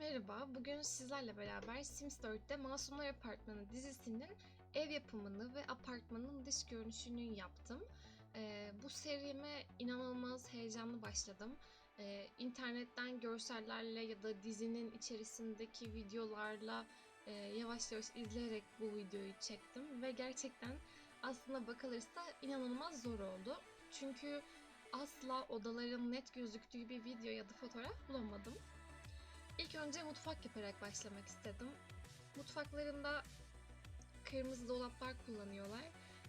merhaba. Bugün sizlerle beraber Sims 4'te Masumlar Apartmanı dizisinin ev yapımını ve apartmanın dış görünüşünü yaptım. Ee, bu serime inanılmaz heyecanlı başladım. Ee, internetten görsellerle ya da dizinin içerisindeki videolarla e, yavaş yavaş izleyerek bu videoyu çektim ve gerçekten aslında bakılırsa inanılmaz zor oldu. Çünkü asla odaların net gözüktüğü bir video ya da fotoğraf bulamadım. İlk önce mutfak yaparak başlamak istedim. Mutfaklarında kırmızı dolaplar kullanıyorlar.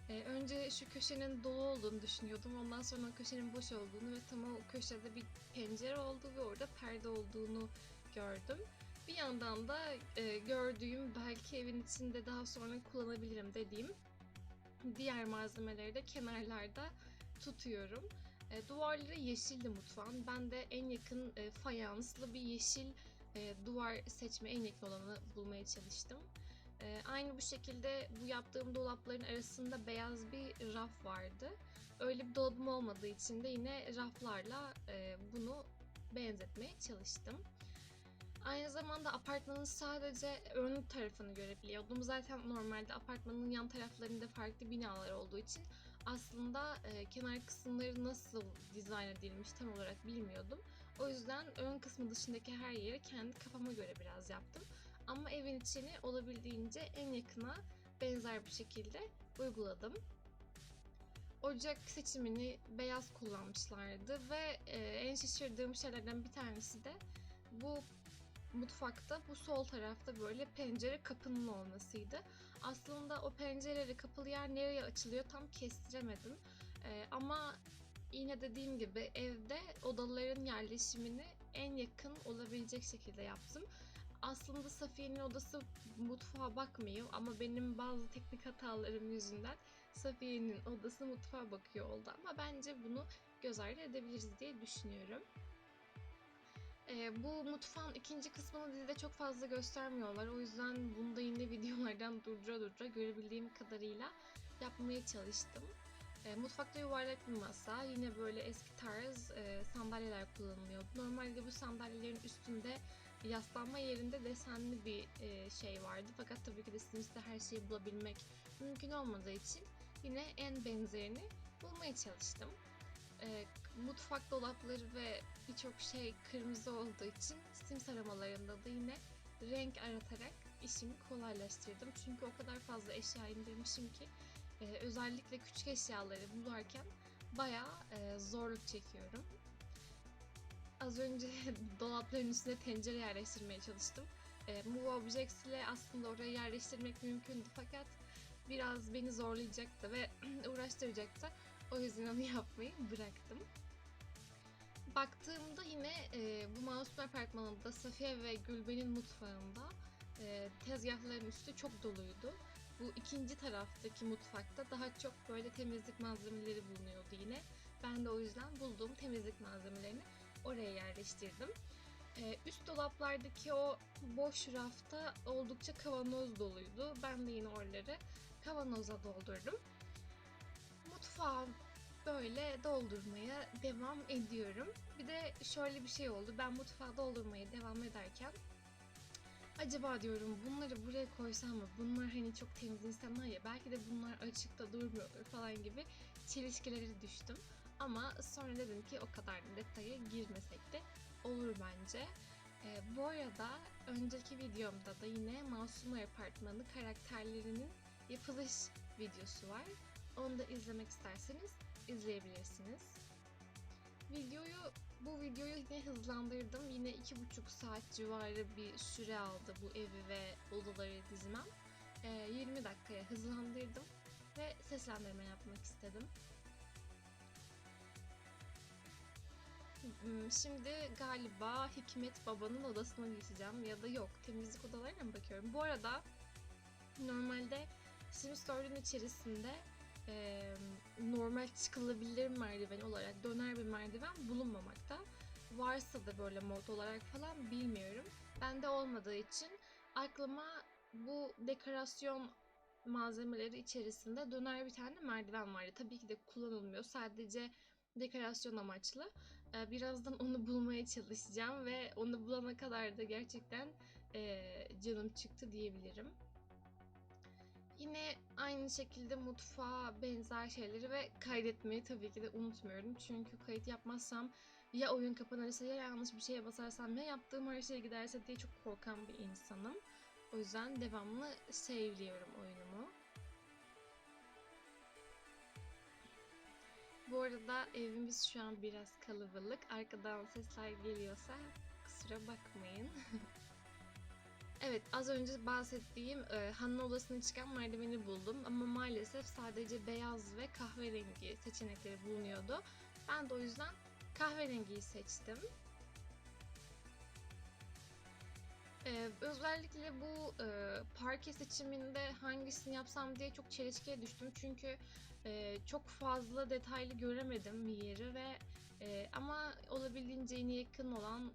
Ee, önce şu köşenin dolu olduğunu düşünüyordum. Ondan sonra o köşenin boş olduğunu ve tam o köşede bir pencere olduğu ve orada perde olduğunu gördüm. Bir yandan da e, gördüğüm belki evin içinde daha sonra kullanabilirim dediğim diğer malzemeleri de kenarlarda tutuyorum. E, duvarları yeşildi mutfağın. Ben de en yakın e, fayanslı bir yeşil e, duvar seçme en yakın olanı bulmaya çalıştım. E, aynı bu şekilde bu yaptığım dolapların arasında beyaz bir raf vardı. Öyle bir dolabım olmadığı için de yine raflarla e, bunu benzetmeye çalıştım. Aynı zamanda apartmanın sadece ön tarafını görebiliyordum. Zaten normalde apartmanın yan taraflarında farklı binalar olduğu için aslında e, kenar kısımları nasıl dizayn edilmiş tam olarak bilmiyordum. O yüzden ön kısmı dışındaki her yeri kendi kafama göre biraz yaptım. Ama evin içini olabildiğince en yakına benzer bir şekilde uyguladım. Ocak seçimini beyaz kullanmışlardı ve e, en şaşırdığım şeylerden bir tanesi de bu mutfakta bu sol tarafta böyle pencere kapının olmasıydı. Aslında o pencereleri kapalı yer nereye açılıyor tam kestiremedim. Ee, ama yine dediğim gibi evde odaların yerleşimini en yakın olabilecek şekilde yaptım. Aslında Safiye'nin odası mutfağa bakmıyor ama benim bazı teknik hatalarım yüzünden Safiye'nin odası mutfağa bakıyor oldu ama bence bunu göz ardı edebiliriz diye düşünüyorum. Ee, bu mutfağın ikinci kısmını dizide çok fazla göstermiyorlar. O yüzden bunu da yine videolardan durdura durdura görebildiğim kadarıyla yapmaya çalıştım. E, mutfakta yuvarlak bir masa, yine böyle eski tarz e, sandalyeler kullanılıyor. Normalde bu sandalyelerin üstünde yaslanma yerinde desenli bir e, şey vardı. Fakat tabii ki de Sims'te her şeyi bulabilmek mümkün olmadığı için yine en benzerini bulmaya çalıştım. E, mutfak dolapları ve birçok şey kırmızı olduğu için Sims aramalarında da yine renk aratarak işimi kolaylaştırdım. Çünkü o kadar fazla eşya indirmişim ki e, özellikle küçük eşyaları bularken bayağı e, zorluk çekiyorum. Az önce dolapların üstüne tencere yerleştirmeye çalıştım. E, Move Objects ile aslında oraya yerleştirmek mümkündü fakat biraz beni zorlayacaktı ve uğraştıracaktı. O yüzden onu yapmayı bıraktım. Baktığımda yine e, bu Masum Apartmanı'nda Safiye ve Gülben'in mutfağında e, tezgahların üstü çok doluydu. Bu ikinci taraftaki mutfakta daha çok böyle temizlik malzemeleri bulunuyordu yine. Ben de o yüzden bulduğum temizlik malzemelerini oraya yerleştirdim. Ee, üst dolaplardaki o boş rafta oldukça kavanoz doluydu. Ben de yine oraları kavanoza doldurdum. Mutfağı böyle doldurmaya devam ediyorum. Bir de şöyle bir şey oldu. Ben mutfağı doldurmaya devam ederken acaba diyorum bunları buraya koysam mı? Bunlar hani çok temiz insanlar ya belki de bunlar açıkta durmuyor falan gibi çelişkilere düştüm. Ama sonra dedim ki o kadar da detaya girmesek de olur bence. Ee, bu arada önceki videomda da yine Masumlar Apartmanı karakterlerinin yapılış videosu var. Onu da izlemek isterseniz izleyebilirsiniz. Videoyu bu videoyu yine hızlandırdım. Yine iki buçuk saat civarı bir süre aldı bu evi ve odaları dizmem. Ee, 20 dakikaya hızlandırdım ve seslendirme yapmak istedim. Hmm, Şimdi galiba Hikmet Baba'nın odasına geçeceğim ya da yok temizlik odalarına mı bakıyorum. Bu arada normalde Sims 4'ün içerisinde e, normal çıkılabilir merdiven olarak döner bir merdiven bulunmamakta. Varsa da böyle mod olarak falan bilmiyorum. Bende olmadığı için aklıma bu dekorasyon malzemeleri içerisinde döner bir tane merdiven vardı. Tabii ki de kullanılmıyor. Sadece dekorasyon amaçlı. Birazdan onu bulmaya çalışacağım ve onu bulana kadar da gerçekten canım çıktı diyebilirim. Yine aynı şekilde mutfağa benzer şeyleri ve kaydetmeyi tabii ki de unutmuyorum. Çünkü kayıt yapmazsam ya oyun kapanırsa ya yanlış bir şeye basarsam ya yaptığım her şey giderse diye çok korkan bir insanım. O yüzden devamlı save'liyorum oyunumu. Bu arada evimiz şu an biraz kalabalık. Arkadan sesler geliyorsa kusura bakmayın. evet az önce bahsettiğim e, Han'ın odasına çıkan merdiveni buldum. Ama maalesef sadece beyaz ve kahverengi seçenekleri bulunuyordu. Ben de o yüzden kahverengiyi seçtim. Ee, özellikle bu e, parke seçiminde hangisini yapsam diye çok çelişkiye düştüm. Çünkü e, çok fazla detaylı göremedim yeri ve e, ama olabildiğince en yakın olan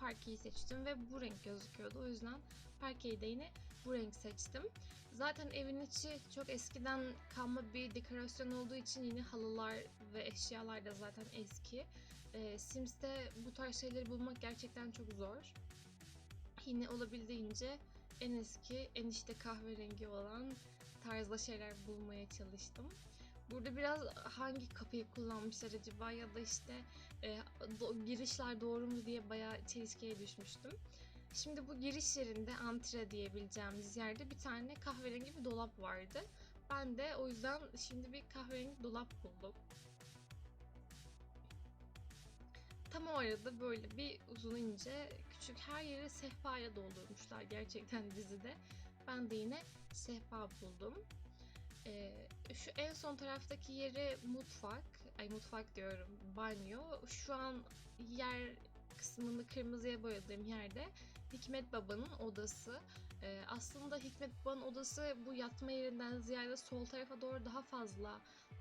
parkeyi seçtim ve bu renk gözüküyordu. O yüzden parkeyi de yine bu renk seçtim. Zaten evin içi çok eskiden kalma bir dekorasyon olduğu için yine halılar ve eşyalar da zaten eski. E, Sims'te bu tarz şeyleri bulmak gerçekten çok zor. Yine olabildiğince en eski, en işte kahverengi olan tarzda şeyler bulmaya çalıştım. Burada biraz hangi kapıyı kullanmışlar acaba ya da işte e, do- girişler doğru mu diye bayağı çelişkiye düşmüştüm. Şimdi bu giriş yerinde antre diyebileceğimiz yerde bir tane kahverengi bir dolap vardı. Ben de o yüzden şimdi bir kahverengi dolap buldum. Tam o arada böyle bir uzun ince küçük her yeri sehpayla doldurmuşlar gerçekten dizide. Ben de yine sehpa buldum. Ee, şu en son taraftaki yeri mutfak. Ay mutfak diyorum banyo. Şu an yer kısmını kırmızıya boyadığım yerde Hikmet Baba'nın odası. Ee, aslında Hikmet Baba'nın odası bu yatma yerinden ziyade sol tarafa doğru daha fazla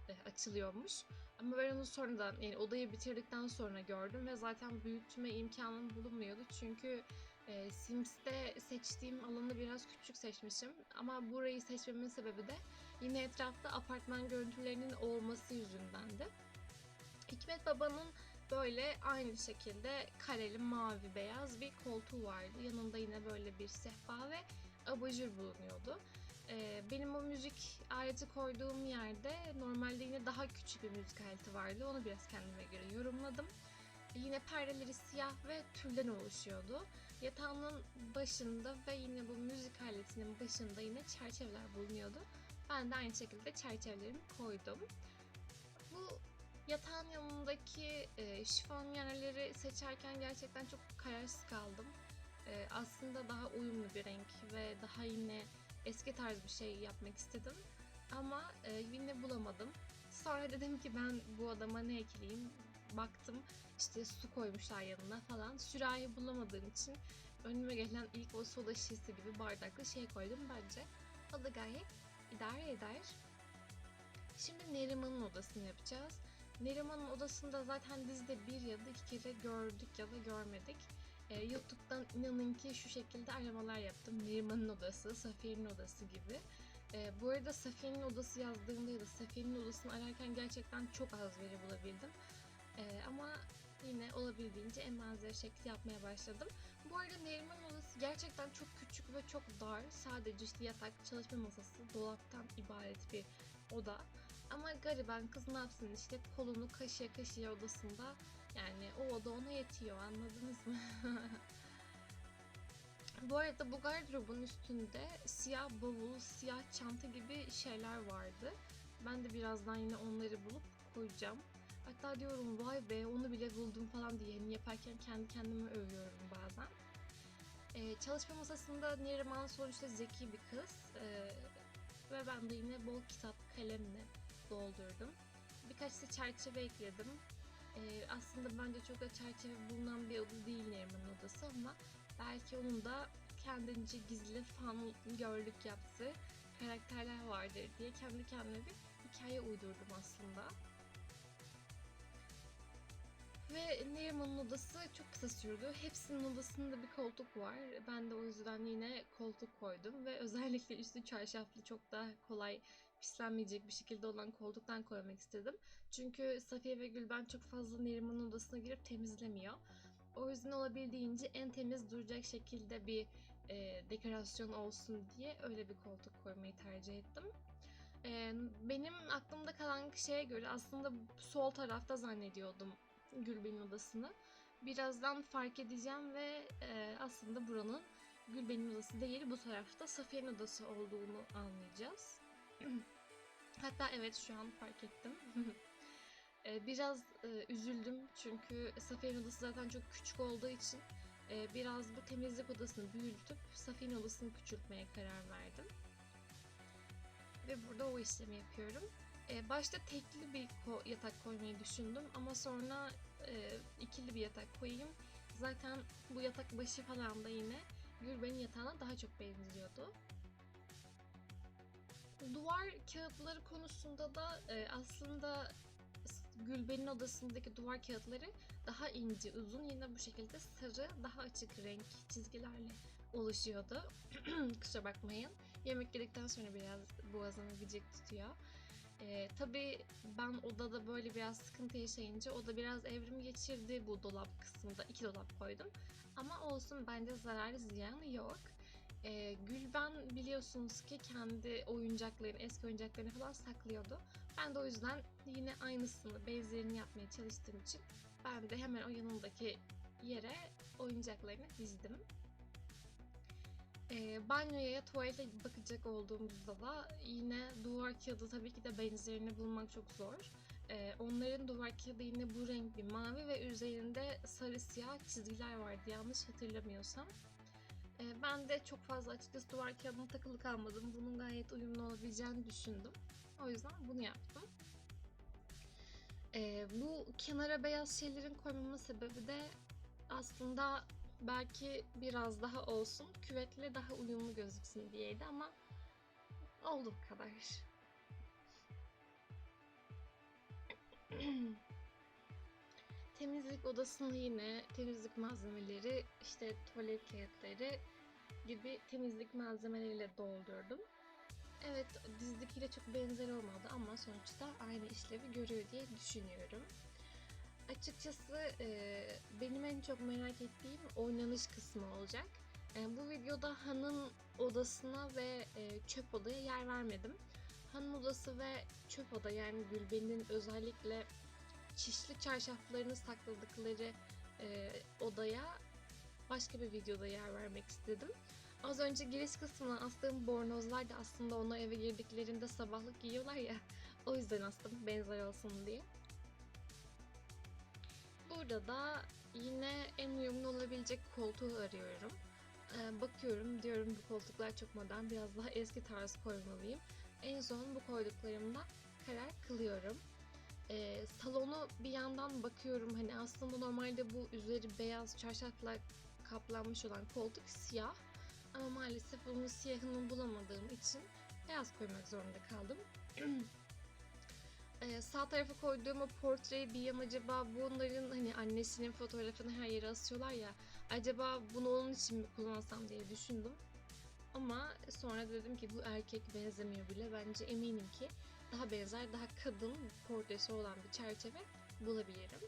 e, açılıyormuş. Ama ben onu sonradan yani odayı bitirdikten sonra gördüm ve zaten büyütme imkanım bulunmuyordu. Çünkü e, Sims'te seçtiğim alanı biraz küçük seçmişim. Ama burayı seçmemin sebebi de yine etrafta apartman görüntülerinin olması yüzündendi. Hikmet Baba'nın böyle aynı şekilde kareli mavi beyaz bir koltuğu vardı. Yanında yine böyle bir sehpa ve abajur bulunuyordu. Ee, benim o müzik aleti koyduğum yerde normalde yine daha küçük bir müzik aleti vardı. Onu biraz kendime göre yorumladım. Yine perdeleri siyah ve tülden oluşuyordu. Yatağının başında ve yine bu müzik aletinin başında yine çerçeveler bulunuyordu. Ben de aynı şekilde çerçevelerimi koydum. Bu yatağın yanındaki e, şifonyerleri seçerken gerçekten çok kararsız kaldım. E, aslında daha uyumlu bir renk ve daha yine eski tarz bir şey yapmak istedim. Ama e, yine bulamadım. Sonra dedim ki ben bu adama ne ekleyeyim? Baktım işte su koymuşlar yanına falan. Sürahi bulamadığım için önüme gelen ilk o soda şişesi gibi bardaklı şey koydum bence. O da gayet idare eder. Şimdi Neriman'ın odasını yapacağız. Neriman'ın odasında zaten dizide bir ya da iki kere gördük ya da görmedik. Ee, YouTube'dan inanın ki şu şekilde aramalar yaptım. Neriman'ın odası, Safiye'nin odası gibi. Ee, bu arada Safiye'nin odası yazdığımda ya da Safiye'nin odasını ararken gerçekten çok az veri bulabildim. Ee, ama yine olabildiğince en benzer şekli yapmaya başladım. Bu arada Neriman odası gerçekten çok küçük ve çok dar. Sadece işte yatak, çalışma masası, dolaptan ibaret bir oda. Ama gariban kız ne yapsın işte kolunu kaşıya kaşıya odasında yani o oda ona yetiyor anladınız mı? Bu arada bu gardırobun üstünde siyah bavul, siyah çanta gibi şeyler vardı. Ben de birazdan yine onları bulup koyacağım. Hatta diyorum vay be onu bile buldum falan diye yani yaparken kendi kendime övüyorum bazen. Ee, çalışma masasında Neriman sonuçta zeki bir kız. Ee, ve ben de yine bol kitap kalemle doldurdum. Birkaç da çerçeve ekledim. Ee, aslında bence çok da çerçeve bulunan bir oda değil Neriman'ın odası ama belki onun da kendince gizli fan görlük yaptığı karakterler vardır diye kendi kendime bir hikaye uydurdum aslında. Ve Neriman'ın odası çok kısa sürdü. Hepsinin odasında bir koltuk var. Ben de o yüzden yine koltuk koydum ve özellikle üstü çarşaflı çok daha kolay pislenmeyecek bir şekilde olan koltuktan koymak istedim. Çünkü Safiye ve Gülben çok fazla Neriman'ın odasına girip temizlemiyor. O yüzden olabildiğince en temiz duracak şekilde bir e, dekorasyon olsun diye öyle bir koltuk koymayı tercih ettim. E, benim aklımda kalan şeye göre aslında sol tarafta zannediyordum Gülben'in odasını. Birazdan fark edeceğim ve e, aslında buranın Gülben'in odası değil bu tarafta Safiye'nin odası olduğunu anlayacağız. Hatta evet şu an fark ettim. E, biraz e, üzüldüm çünkü Safiye'nin odası zaten çok küçük olduğu için e, biraz bu temizlik odasını büyütüp Safiye'nin odasını küçültmeye karar verdim. Ve burada o işlemi yapıyorum. E, başta tekli bir ko- yatak koymayı düşündüm ama sonra e, ikili bir yatak koyayım. Zaten bu yatak başı falan da yine Gülben'in yatağına daha çok benziyordu. Duvar kağıtları konusunda da e, aslında Gülben'in odasındaki duvar kağıtları daha ince, uzun yine bu şekilde sarı, daha açık renk çizgilerle oluşuyordu. Kusura bakmayın. Yemek yedikten sonra biraz boğazımı gıcık tutuyor. Ee, tabii ben odada böyle biraz sıkıntı yaşayınca oda biraz evrim geçirdi bu dolap kısmında. iki dolap koydum. Ama olsun bence zararı ziyanı yok. Ee, Gülben biliyorsunuz ki kendi oyuncaklarını, eski oyuncaklarını falan saklıyordu. Ben de o yüzden yine aynısını, benzerini yapmaya çalıştığım için ben de hemen o yanındaki yere oyuncaklarını dizdim. E, banyoya, tuvalete bakacak olduğumuzda da yine duvar kağıdı tabii ki de benzerini bulmak çok zor. E, onların duvar kağıdı yine bu renk bir mavi ve üzerinde sarı siyah çizgiler vardı yanlış hatırlamıyorsam. E, ben de çok fazla açıkçası duvar kağıdına takılı kalmadım. Bunun gayet uyumlu olabileceğini düşündüm. O yüzden bunu yaptım. E, bu kenara beyaz şeylerin koymamın sebebi de aslında belki biraz daha olsun küvetle daha uyumlu gözüksün diyeydi ama olduğu kadar. temizlik odasını yine temizlik malzemeleri işte tuvalet kağıtları gibi temizlik malzemeleriyle doldurdum. Evet dizdekiyle çok benzer olmadı ama sonuçta aynı işlevi görüyor diye düşünüyorum. Açıkçası e, benim en çok merak ettiğim oynanış kısmı olacak. E, bu videoda Han'ın odasına ve e, çöp odaya yer vermedim. Han'ın odası ve çöp oda yani Gülben'in özellikle çişli çarşaflarını sakladıkları e, odaya başka bir videoda yer vermek istedim. Az önce giriş kısmına astığım bornozlar da aslında onu eve girdiklerinde sabahlık giyiyorlar ya. O yüzden astım benzer olsun diye. Burada da yine en uyumlu olabilecek koltuğu arıyorum. Ee, bakıyorum diyorum bu koltuklar çok modern biraz daha eski tarz koymalıyım. En son bu koyduklarımda karar kılıyorum. Ee, salonu bir yandan bakıyorum hani aslında normalde bu üzeri beyaz çarşafla kaplanmış olan koltuk siyah. Ama maalesef bunun siyahını bulamadığım için beyaz koymak zorunda kaldım. Ee, sağ tarafa koyduğum o portreyi bir an acaba bunların hani annesinin fotoğrafını her yere asıyorlar ya acaba bunu onun için mi kullansam diye düşündüm. Ama sonra dedim ki bu erkek benzemiyor bile bence eminim ki daha benzer daha kadın portresi olan bir çerçeve bulabilirim.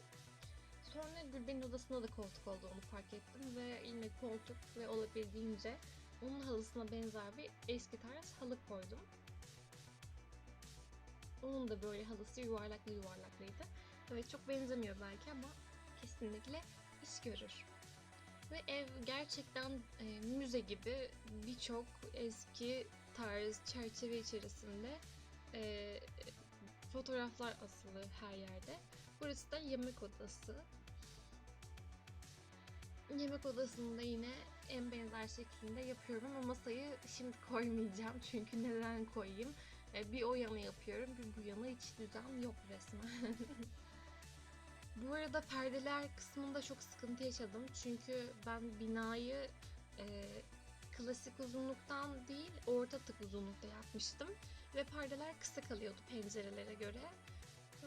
Sonra Gülben'in odasında da koltuk olduğunu fark ettim ve yine koltuk ve olabildiğince onun halısına benzer bir eski tarz halı koydum. Onun da böyle halısı yuvarlaklı yuvarlaklıydı. Evet çok benzemiyor belki ama kesinlikle iş görür. Ve ev gerçekten e, müze gibi birçok eski tarz çerçeve içerisinde e, fotoğraflar asılı her yerde. Burası da yemek odası. Yemek odasında yine en benzer şekilde yapıyorum ama masayı şimdi koymayacağım çünkü neden koyayım? E, bir o yana yapıyorum, bir bu yana hiç düzen yok resmen. bu arada perdeler kısmında çok sıkıntı yaşadım çünkü ben binayı e, klasik uzunluktan değil orta tık uzunlukta yapmıştım ve perdeler kısa kalıyordu pencerelere göre.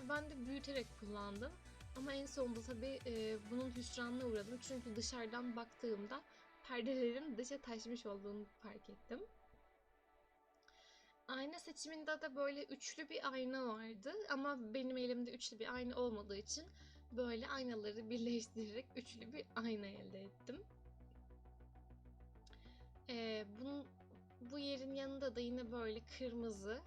Ben de büyüterek kullandım. Ama en sonunda tabii e, bunun hüsranına uğradım çünkü dışarıdan baktığımda perdelerin dışa taşmış olduğunu fark ettim. Ayna seçiminde de böyle üçlü bir ayna vardı ama benim elimde üçlü bir ayna olmadığı için böyle aynaları birleştirerek üçlü bir ayna elde ettim. Ee, bunun, bu yerin yanında da yine böyle kırmızı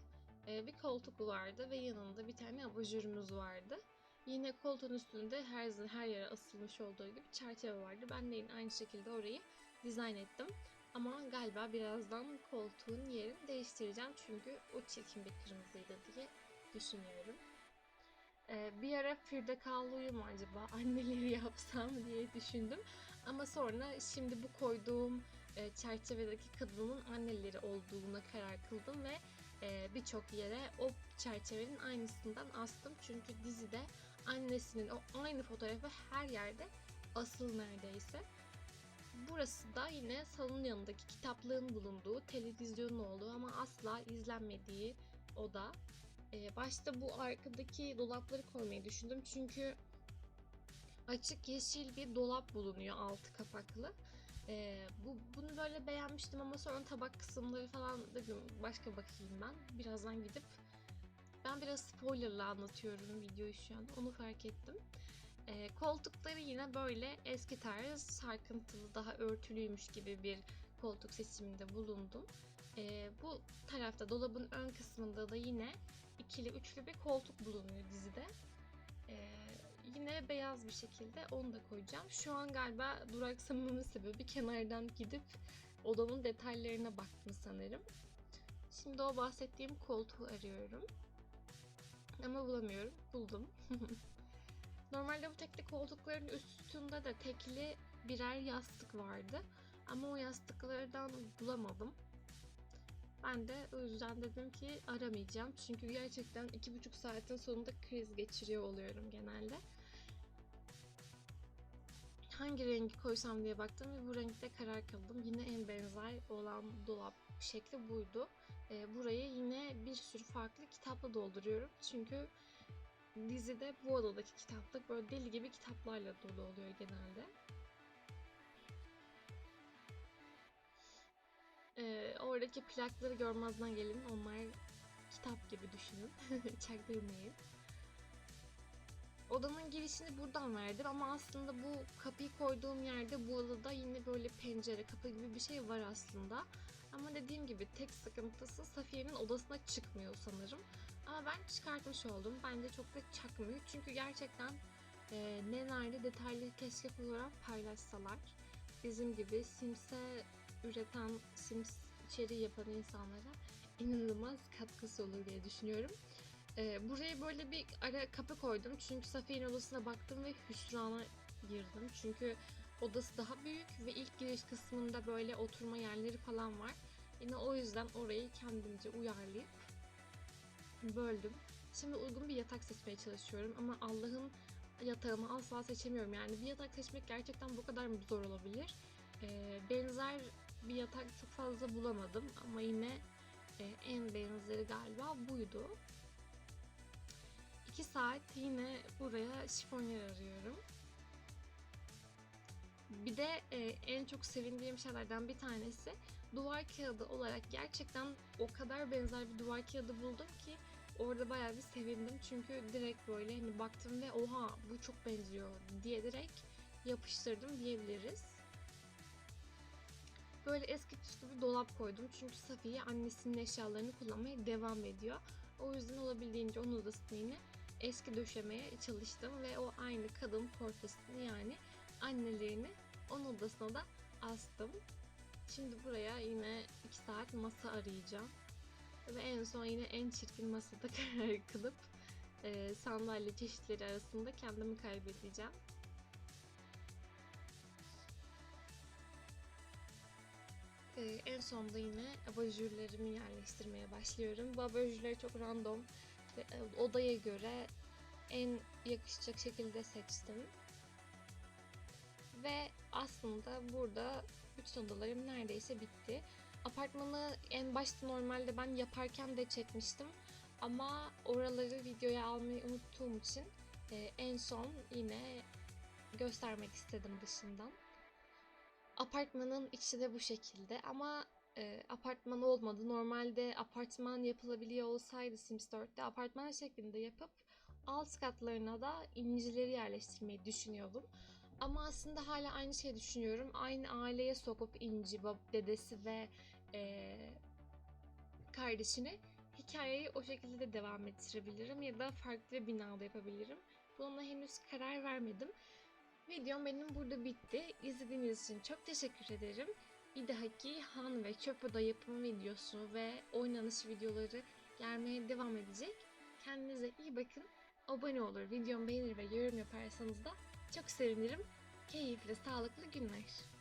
e, bir koltuk vardı ve yanında bir tane abajurumuz vardı. Yine koltuğun üstünde her her yere asılmış olduğu gibi çerçeve vardı. Ben de yine aynı şekilde orayı dizayn ettim. Ama galiba birazdan koltuğun yerini değiştireceğim çünkü o çirkin bir kırmızıydı diye düşünüyorum. Ee, bir ara Frida Kahlo'yu mu acaba anneleri yapsam diye düşündüm. Ama sonra şimdi bu koyduğum e, çerçevedeki kadının anneleri olduğuna karar kıldım ve e, birçok yere o çerçevenin aynısından astım. Çünkü dizide annesinin o aynı fotoğrafı her yerde asıl neredeyse. Burası da yine salonun yanındaki kitaplığın bulunduğu, televizyonun olduğu ama asla izlenmediği oda. Ee, başta bu arkadaki dolapları koymayı düşündüm çünkü açık yeşil bir dolap bulunuyor altı kapaklı. Ee, bu bunu böyle beğenmiştim ama sonra tabak kısımları falan dedim başka bakayım ben. Birazdan gidip ben biraz spoilerla anlatıyorum videoyu şu an. Onu fark ettim. Ee, koltukları yine böyle eski tarz sarkıntılı daha örtülüymüş gibi bir koltuk seçiminde bulundum. Ee, bu tarafta dolabın ön kısmında da yine ikili üçlü bir koltuk bulunuyor dizide. Ee, yine beyaz bir şekilde onu da koyacağım. Şu an galiba duraksamamın sebebi kenardan gidip odamın detaylarına baktım sanırım. Şimdi o bahsettiğim koltuğu arıyorum. Ama bulamıyorum. Buldum. Normalde bu tekli koltukların üstünde de tekli birer yastık vardı. Ama o yastıklardan bulamadım. Ben de o yüzden dedim ki aramayacağım. Çünkü gerçekten iki buçuk saatin sonunda kriz geçiriyor oluyorum genelde. Hangi rengi koysam diye baktım ve bu renkte karar kıldım. Yine en benzer olan dolap şekli buydu. E, burayı yine bir sürü farklı kitapla dolduruyorum. Çünkü dizide bu odadaki kitaplık böyle deli gibi kitaplarla dolu oluyor genelde. Ee, oradaki plakları görmezden gelin. Onlar kitap gibi düşünün. Çaktırmayın. Odanın girişini buradan verdim ama aslında bu kapıyı koyduğum yerde bu odada yine böyle pencere, kapı gibi bir şey var aslında. Ama dediğim gibi tek sıkıntısı Safiye'nin odasına çıkmıyor sanırım. Ama ben çıkartmış oldum. Bence çok da çakmıyor. Çünkü gerçekten e, ne nerede detaylı keşke olarak paylaşsalar. Bizim gibi Sims'e üreten, Sims içeriği yapan insanlara inanılmaz katkısı olur diye düşünüyorum. E, buraya böyle bir ara kapı koydum. Çünkü Safiye'nin odasına baktım ve hüsrana girdim. Çünkü odası daha büyük ve ilk giriş kısmında böyle oturma yerleri falan var. Yine o yüzden orayı kendimce uyarlayıp böldüm. Şimdi uygun bir yatak seçmeye çalışıyorum ama Allah'ın yatağını asla seçemiyorum. Yani bir yatak seçmek gerçekten bu kadar mı zor olabilir? Ee, benzer bir yatak çok fazla bulamadım ama yine e, en benzeri galiba buydu. 2 saat yine buraya şifonyer arıyorum. Bir de e, en çok sevindiğim şeylerden bir tanesi duvar kağıdı olarak gerçekten o kadar benzer bir duvar kağıdı buldum ki orada bayağı bir sevindim. Çünkü direkt böyle hani baktım ve oha bu çok benziyor diye direkt yapıştırdım diyebiliriz. Böyle eski püskü bir dolap koydum. Çünkü Safiye annesinin eşyalarını kullanmaya devam ediyor. O yüzden olabildiğince onun odasını yine eski döşemeye çalıştım ve o aynı kadın portresini yani annelerini onun odasına da astım. Şimdi buraya yine 2 saat masa arayacağım. Ve en son yine en çirkin masada karar kılıp e, sandalye çeşitleri arasında kendimi kaybedeceğim. E, en sonda yine abajurlarımı yerleştirmeye başlıyorum. Bu abajurları çok random ve e, odaya göre en yakışacak şekilde seçtim. Ve aslında burada bütün odalarım neredeyse bitti. Apartmanı en başta normalde ben yaparken de çekmiştim. Ama oraları videoya almayı unuttuğum için e, en son yine göstermek istedim dışından. Apartmanın içi de bu şekilde ama e, apartman olmadı. Normalde apartman yapılabiliyor olsaydı Sims 4'te apartman şeklinde yapıp alt katlarına da incileri yerleştirmeyi düşünüyordum. Ama aslında hala aynı şeyi düşünüyorum. Aynı aileye sokup İnci, dedesi ve e, kardeşini hikayeyi o şekilde de devam ettirebilirim ya da farklı bir binada yapabilirim. Buna henüz karar vermedim. Videom benim burada bitti. İzlediğiniz için çok teşekkür ederim. Bir dahaki Han ve Çöp Oda yapım videosu ve oynanış videoları gelmeye devam edecek. Kendinize iyi bakın. Abone olur, videomu beğenir ve yorum yaparsanız da çok sevinirim. Keyifli, sağlıklı günler.